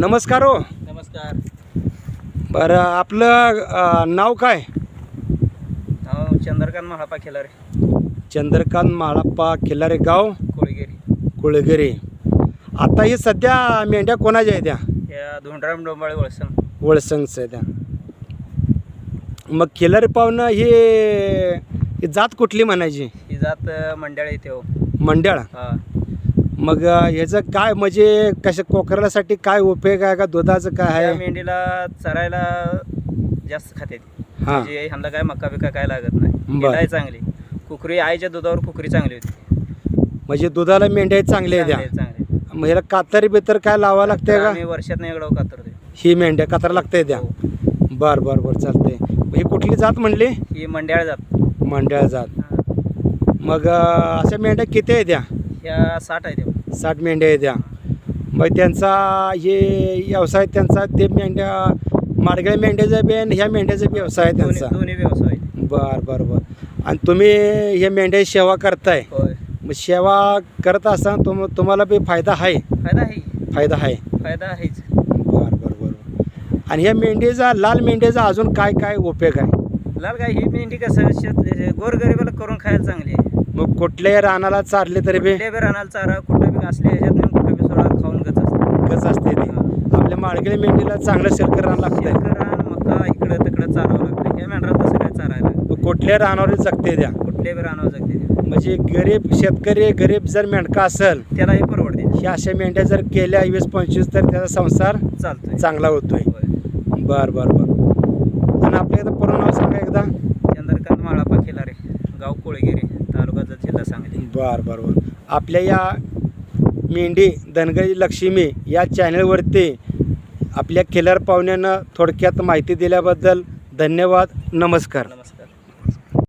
नमस्कार हो. नमस्कार. बरं आपलं अ, नाव काय? नाव चंद्रकांत महापा खेलारे. चंद्रकांत माळप्पा खिल्लारे गाव कोळीगिरी. कुळगिरी. आता हे सध्या मेंढ्या कोणाच्या आहेत त्या या धोंडराम डोंबाळे वळसंग. वळसंगचं आहे त्या मग खिल्लारे पाहुणं हे ही जात कुठली म्हणायची? ही जात अ, मंडळ येते हो. मंडळ. हा. मग अ, ह्याचं काय म्हणजे कशा कोकरासाठी काय उपयोग आहे का? दुधाचं काय या आहे मेंढीला चरायला जास्त खाते ती. हां. म्हणजे ह्यांना काय मका बिका काय लागत नाही. बरं. हिंडाय चांगली. कुकरी आईच्या दुधावर कुकरी चांगली होती. म्हणजे दुधाला मेंढ्या चांगल्या आहेत चांगली आहे, आहे. मग ह्याला कातरी बितर काय लावा लागते तर का? आम्ही वर्षात नाही एवढं कातरते ही मेंढ्या कातर लागते त्या. हो. बर बर बर चालते ही कुठली जात म्हणली? ही मंड्याळ जात. मंडळ जात. मग अं, अशा मेंढ्या किती आहेत त्या? ह्या साठ आहे ते साठ मेंढ्या आहेत त्या. मग त्यांचा हे व्यवसाय त्यांचा ते मेंढ्या माडगळ्या मेंढ्याचा बी आणि ह्या मेंढ्याचा बी व्यवसाय आहे दोन्ही त्यांचा. दोन्ही व्यवसाय आहेत. बर बर बर. आणि तुम्ही हे मेंढ्या सेवा करताय. होय. मग सेवा करत असताना तुम तुम्हाला बी फायदा आहे. फायदा आहे. फायदा आहे. फायदा आहेच. बर बर बर आणि ह्या मेंढीचा लाल मेंढीचा अजून काय काय उपयोग आहे? लाल गाय ही मेंढी कसं शेत गोरगरिबाला करून खायला चांगली मग कुठल्याही रानाला चारले तरी बी रानाला चारा कुठं बी असले ह्याच्यात नेऊन कुठं बी सोडा खाऊन गच असते. कच असते ते. आपल्या माडगेळी मेंढीला चांगलं शेरकर रान लागतंय. शेतकरी रान मका इकडं तिकडं चारावं लागतं ह्या मेंढरात तसं काय चारायला मग कुठल्या रानावर जगते त्या? कुठले बी रानावर जगते ते. म्हणजे गरीब शेतकरी गरीब जर मेंढका असेल त्याला हे परवडते. ह्या अशा मेंढ्या जर केल्या वीस पंचवीस तर त्याचा संसार चालतंय. चांगला होतोय. होय. बर बर बर. आणि आपल्या एकदा पूर्ण नाव सांगा एकदा. गाव कोळगिरी तालुका जत, जिल्हा सांगली. बर बर बर. आपल्या या मेंढी धनगरी लक्ष्मी या चॅनलवरती आपल्या खिलार पाहुण्यांना थोडक्यात माहिती दिल्याबद्दल धन्यवाद नमस्कार. नमस्कार.